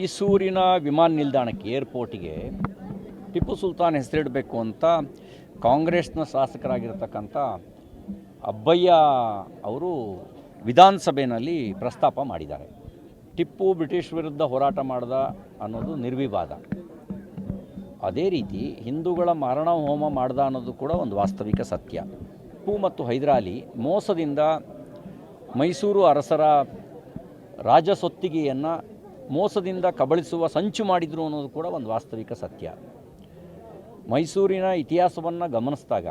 ಮೈಸೂರಿನ ವಿಮಾನ ನಿಲ್ದಾಣಕ್ಕೆ ಏರ್ಪೋರ್ಟಿಗೆ ಟಿಪ್ಪು ಸುಲ್ತಾನ್ ಹೆಸರಿಡಬೇಕು ಅಂತ ಕಾಂಗ್ರೆಸ್ನ ಶಾಸಕರಾಗಿರ್ತಕ್ಕಂಥ ಅಬ್ಬಯ್ಯ ಅವರು ವಿಧಾನಸಭೆಯಲ್ಲಿ ಪ್ರಸ್ತಾಪ ಮಾಡಿದ್ದಾರೆ. ಟಿಪ್ಪು ಬ್ರಿಟಿಷ್ ವಿರುದ್ಧ ಹೋರಾಟ ಮಾಡ್ದ ಅನ್ನೋದು ನಿರ್ವಿವಾದ. ಅದೇ ರೀತಿ ಹಿಂದೂಗಳ ಮರಣ ಹೋಮ ಮಾಡ್ದ ಅನ್ನೋದು ಕೂಡ ಒಂದು ವಾಸ್ತವಿಕ ಸತ್ಯ. ಟಿಪ್ಪು ಮತ್ತು ಹೈದರಾಲಿ ಮೋಸದಿಂದ ಮೈಸೂರು ಅರಸರ ರಾಜಸೊತ್ತಿಗೆಯನ್ನು ಮೋಸದಿಂದ ಕಬಳಿಸುವ ಸಂಚು ಮಾಡಿದರು ಅನ್ನೋದು ಕೂಡ ಒಂದು ವಾಸ್ತವಿಕ ಸತ್ಯ. ಮೈಸೂರಿನ ಇತಿಹಾಸವನ್ನು ಗಮನಿಸಿದಾಗ,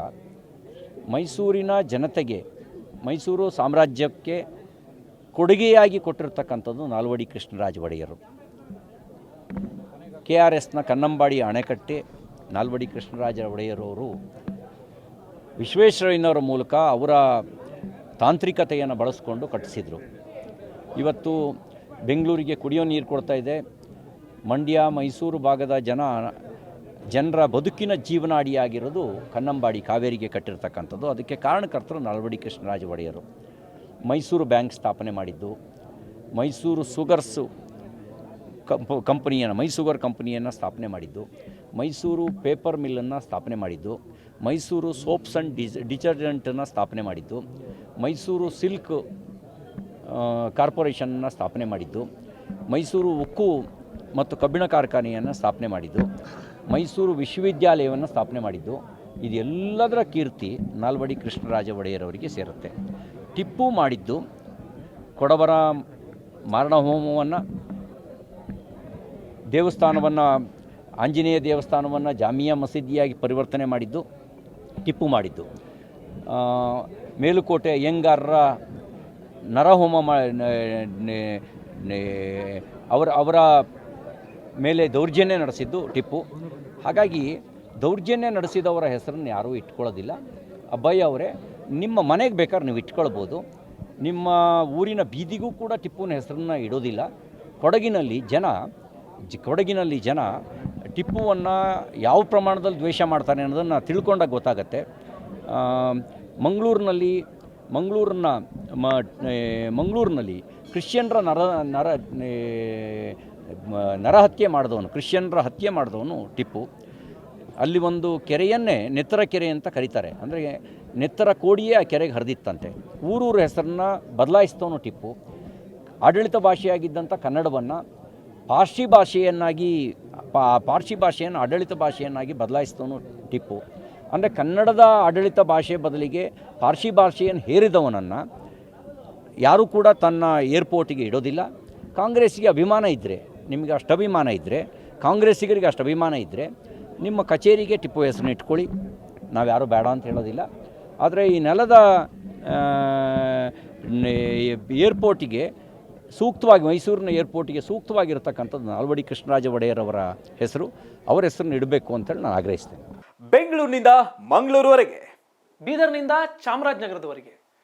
ಮೈಸೂರಿನ ಜನತೆಗೆ, ಮೈಸೂರು ಸಾಮ್ರಾಜ್ಯಕ್ಕೆ ಕೊಡುಗೆಯಾಗಿ ಕೊಟ್ಟಿರ್ತಕ್ಕಂಥದ್ದು ನಾಲ್ವಡಿ ಕೃಷ್ಣರಾಜ ಒಡೆಯರು ಕೆ ಆರ್ ಎಸ್ನ ಕನ್ನಂಬಾಡಿ ಅಣೆಕಟ್ಟೆ, ನಾಲ್ವಡಿ ಕೃಷ್ಣರಾಜ ಒಡೆಯರವರು ವಿಶ್ವೇಶ್ವರಯ್ಯನವರ ಮೂಲಕ ಅವರ ತಾಂತ್ರಿಕತೆಯನ್ನು ಬಳಸಿಕೊಂಡು ಕಟ್ಟಿಸಿದರು. ಇವತ್ತು ಬೆಂಗಳೂರಿಗೆ ಕುಡಿಯೋ ನೀರು ಕೊಡ್ತಾ ಇದೆ. ಮಂಡ್ಯ, ಮೈಸೂರು ಭಾಗದ ಜನ, ಜನರ ಬದುಕಿನ ಜೀವನಾಡಿಯಾಗಿರೋದು ಕನ್ನಂಬಾಡಿ ಕಾವೇರಿಗೆ ಕಟ್ಟಿರ್ತಕ್ಕಂಥದ್ದು. ಅದಕ್ಕೆ ಕಾರಣಕರ್ತರು ನಾಲ್ವಡಿ ಕೃಷ್ಣರಾಜ ಒಡೆಯರು. ಮೈಸೂರು ಬ್ಯಾಂಕ್ ಸ್ಥಾಪನೆ ಮಾಡಿದ್ದು. ಮೈಸೂರು ಸುಗರ್ಸು ಕಂಪ್, ಕಂಪನಿಯನ್ನು ಮೈಸೂಗರ್ ಕಂಪನಿಯನ್ನು ಸ್ಥಾಪನೆ ಮಾಡಿದ್ದು. ಮೈಸೂರು ಪೇಪರ್ ಮಿಲ್ಲನ್ನು ಸ್ಥಾಪನೆ ಮಾಡಿದ್ದು. ಮೈಸೂರು ಸೋಪ್ಸ್ ಆ್ಯಂಡ್ ಡಿಸ್ ಡಿಟರ್ಜೆಂಟನ್ನು ಸ್ಥಾಪನೆ ಮಾಡಿದ್ದು. ಮೈಸೂರು ಸಿಲ್ಕ್ ಕಾರ್ಪೊರೇಷನ್ನ ಸ್ಥಾಪನೆ ಮಾಡಿದ್ದು. ಮೈಸೂರು ಉಕ್ಕು ಮತ್ತು ಕಬ್ಬಿಣ ಕಾರ್ಖಾನೆಯನ್ನು ಸ್ಥಾಪನೆ ಮಾಡಿದ್ದು. ಮೈಸೂರು ವಿಶ್ವವಿದ್ಯಾಲಯವನ್ನು ಸ್ಥಾಪನೆ ಮಾಡಿದ್ದು. ಇದೆಲ್ಲದರ ಕೀರ್ತಿ ನಾಲ್ವಡಿ ಕೃಷ್ಣರಾಜ ಒಡೆಯರವರಿಗೆ ಸೇರುತ್ತೆ. ಟಿಪ್ಪು ಮಾಡಿದ್ದು ಕೊಡವರ ಮಾರಣಹೋಮವನ್ನು, ದೇವಸ್ಥಾನವನ್ನು, ಆಂಜನೇಯ ದೇವಸ್ಥಾನವನ್ನು ಜಾಮಿಯಾ ಮಸೀದಿಯಾಗಿ ಪರಿವರ್ತನೆ ಮಾಡಿದ್ದು, ಟಿಪ್ಪು ಮಾಡಿದ್ದು. ಮೇಲುಕೋಟೆ ಅಯ್ಯಂಗಾರರ ನರಹೋಮ ಮಾ ಅವರ ಅವರ ಮೇಲೆ ದೌರ್ಜನ್ಯ ನಡೆಸಿದ್ದು ಟಿಪ್ಪು. ಹಾಗಾಗಿ ದೌರ್ಜನ್ಯ ನಡೆಸಿದವರ ಹೆಸರನ್ನು ಯಾರೂ ಇಟ್ಕೊಳ್ಳೋದಿಲ್ಲ. ಅಬ್ಬಯ್ಯ ಅವರೇ, ನಿಮ್ಮ ಮನೆಗೆ ಬೇಕಾದ್ರೆ ನೀವು ಇಟ್ಕೊಳ್ಬೋದು. ನಿಮ್ಮ ಊರಿನ ಬೀದಿಗೂ ಕೂಡ ಟಿಪ್ಪುನ ಹೆಸರನ್ನ ಇಡೋದಿಲ್ಲ. ಕೊಡಗಿನಲ್ಲಿ ಜನ, ಜಿ ಕೊಡಗಿನಲ್ಲಿ ಜನ ಟಿಪ್ಪುವನ್ನು ಯಾವ ಪ್ರಮಾಣದಲ್ಲಿ ದ್ವೇಷ ಮಾಡ್ತಾನೆ ಅನ್ನೋದನ್ನು ತಿಳ್ಕೊಂಡಾಗ ಗೊತ್ತಾಗತ್ತೆ. ಮಂಗಳೂರಿನಲ್ಲಿ, ಮಂಗಳೂರಿನ ಮ ಮಂಗಳೂರಿನಲ್ಲಿ ಕ್ರಿಶ್ಚಿಯನ್ರ ನರ ನರ ನರಹತ್ಯೆ ಮಾಡಿದವನು, ಕ್ರಿಶ್ಚಿಯನ್ರ ಹತ್ಯೆ ಮಾಡಿದವನು ಟಿಪ್ಪು. ಅಲ್ಲಿ ಒಂದು ಕೆರೆಯನ್ನೇ ನೆತ್ತರ ಕೆರೆ ಅಂತ ಕರೀತಾರೆ. ಅಂದರೆ ನೆತ್ತರ ಕೋಡಿಯೇ ಆ ಕೆರೆಗೆ ಹರಿದಿತ್ತಂತೆ. ಊರೂರ ಹೆಸರನ್ನ ಬದಲಾಯಿಸ್ತವನು ಟಿಪ್ಪು. ಆಡಳಿತ ಭಾಷೆಯಾಗಿದ್ದಂಥ ಕನ್ನಡವನ್ನು ಪಾರ್ಸಿ ಭಾಷೆಯನ್ನಾಗಿ, ಪಾ, ಪಾರ್ಸಿ ಭಾಷೆಯನ್ನು ಆಡಳಿತ ಭಾಷೆಯನ್ನಾಗಿ ಬದಲಾಯಿಸ್ತವನು ಟಿಪ್ಪು. ಅಂದರೆ ಕನ್ನಡದ ಆಡಳಿತ ಭಾಷೆ ಬದಲಿಗೆ ಪಾರ್ಸಿ ಭಾಷೆಯನ್ನು ಹೇರಿದವನನ್ನು ಯಾರೂ ಕೂಡ ತನ್ನ ಏರ್ಪೋರ್ಟಿಗೆ ಇಡೋದಿಲ್ಲ. ಕಾಂಗ್ರೆಸ್ಸಿಗೆ ಅಭಿಮಾನ ಇದ್ದರೆ ನಿಮಗೆ ಅಷ್ಟು ಅಭಿಮಾನ ಇದ್ದರೆ ಕಾಂಗ್ರೆಸ್ಸಿಗರಿಗೆ ಅಷ್ಟು ಅಭಿಮಾನ ಇದ್ದರೆ ನಿಮ್ಮ ಕಚೇರಿಗೆ ಟಿಪ್ಪು ಹೆಸರನ್ನ ಇಟ್ಕೊಳ್ಳಿ. ನಾವು ಯಾರೂ ಬೇಡ ಅಂತ ಹೇಳೋದಿಲ್ಲ. ಆದರೆ ಈ ನೆಲದ ಏರ್ಪೋರ್ಟಿಗೆ ಸೂಕ್ತವಾಗಿ ಮೈಸೂರಿನ ಏರ್ಪೋರ್ಟಿಗೆ ಸೂಕ್ತವಾಗಿರತಕ್ಕಂಥದ್ದು ನಾಲ್ವಡಿ ಕೃಷ್ಣರಾಜ ಒಡೆಯರವರ ಹೆಸರು. ಅವರ ಹೆಸರನ್ನು ಇಡಬೇಕು ಅಂತೇಳಿ ನಾನು ಆಗ್ರಹಿಸ್ತೇನೆ. ಬೆಂಗಳೂರಿನಿಂದ ಮಂಗಳೂರುವರೆಗೆ. ಬೀದರ್ನಿಂದ ಚಾಮರಾಜನಗರದವರೆಗೆ.